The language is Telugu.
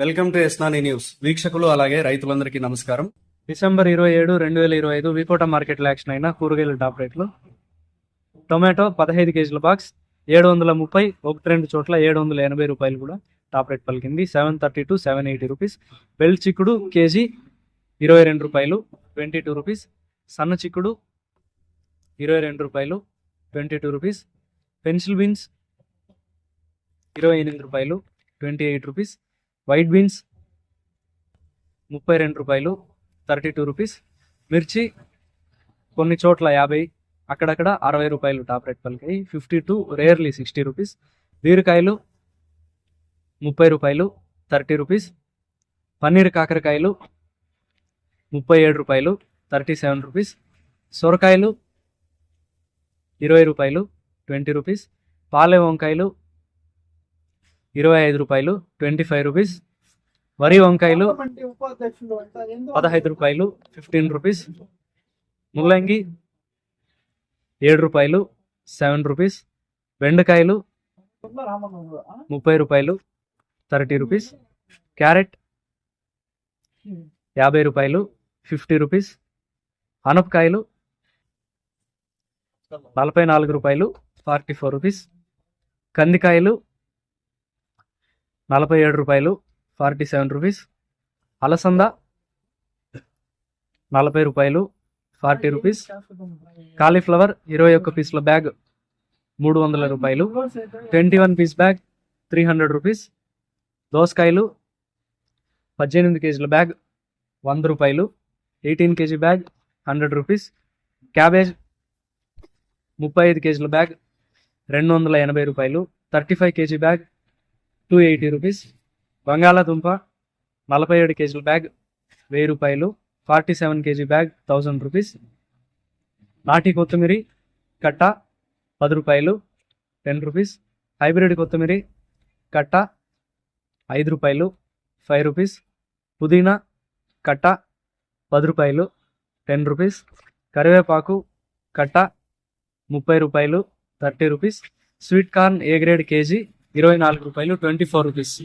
Welcome to Esnani news. వీక్షకులు అలాగే రైతులందరికీ నమస్కారం. డిసెంబర్ ఇరవై ఏడు రెండు వేల ఇరవై ఐదు వికోట మార్కెట్లో యాక్షన్ అయిన కూరగాయల టాప్ రేట్లు. టొమాటో పదహైదు కేజీల బాక్స్ ఏడు వందల ముప్పై ఒకటి రెండు చోట్ల ఏడు వందల ఎనభై రూపాయలు కూడా టాప్ రేట్ పలికింది. Seven thirty to seven eighty rupees. Bell చిక్కుడు కేజీ ఇరవై రెండు రూపాయలు ట్వంటీ టూ రూపీస్. సన్న చిక్కుడు ఇరవై రెండు రూపాయలు twenty two rupees. Pencil beans ఇరవై ఎనిమిది రూపాయలు twenty eight rupees. White beans ముప్పై రెండు రూపాయలు థర్టీ టూ రూపీస్ మిర్చి కొన్ని చోట్ల యాభై అక్కడక్కడ అరవై రూపాయలు top rate పలికాయి. Fifty to rarely sixty rupees బీరకాయలు ముప్పై రూపాయలు థర్టీ రూపీస్ పన్నీర్ కాకరకాయలు ముప్పై ఏడు రూపాయలు థర్టీ సెవెన్ రూపీస్ సొరకాయలు ఇరవై రూపాయలు ట్వంటీ రూపీస్ పాలె వంకాయలు ఇరవై ఐదు రూపాయలు ట్వంటీ ఫైవ్ రూపీస్. వరి వంకాయలు పదహైదు రూపాయలు ఫిఫ్టీన్ రూపీస్. ముల్లంగి ఏడు రూపాయలు సెవెన్ రూపీస్. బెండకాయలు ముప్పై రూపాయలు థర్టీ రూపీస్. క్యారెట్ యాభై రూపాయలు ఫిఫ్టీ రూపీస్. అనపకాయలు నలభై నాలుగు రూపాయలు ఫార్టీ ఫోర్ రూపీస్. కందికాయలు నలభై ఏడు రూపాయలు ఫార్టీ సెవెన్ రూపీస్. అలసంద నలభై రూపాయలు ఫార్టీ రూపీస్. కాలీఫ్లవర్ ఇరవై ఒక్క పీసుల బ్యాగ్ మూడు వందల రూపాయలు. Twenty one piece bag three hundred rupees. దోసకాయలు పద్దెనిమిది కేజీల బ్యాగ్ వంద రూపాయలు. Eighteen kg bag hundred rupees. Cabbage ముప్పై ఐదు కేజీల బ్యాగ్ రెండు వందల ఎనభై రూపాయలు. Thirty five kg bag two eighty rupees బంగాళాదుంప నలభై ఏడు కేజీల బ్యాగ్ వెయ్యి రూపాయలు. Forty seven kg bag thousand rupees నాటి కొత్తిమీరి కట్ట పది రూపాయలు టెన్ రూపీస్ హైబ్రిడ్ కొత్తిమీరి కట్ట ఐదు రూపాయలు ఫైవ్ రూపీస్ పుదీనా కట్ట పది రూపాయలు టెన్ రూపీస్ కరివేపాకు కట్ట ముప్పై రూపాయలు thirty rupees sweet corn A grade kg? ఇరవై నాలుగు రూపాయలు ట్వంటీ ఫోర్ రూపీస్.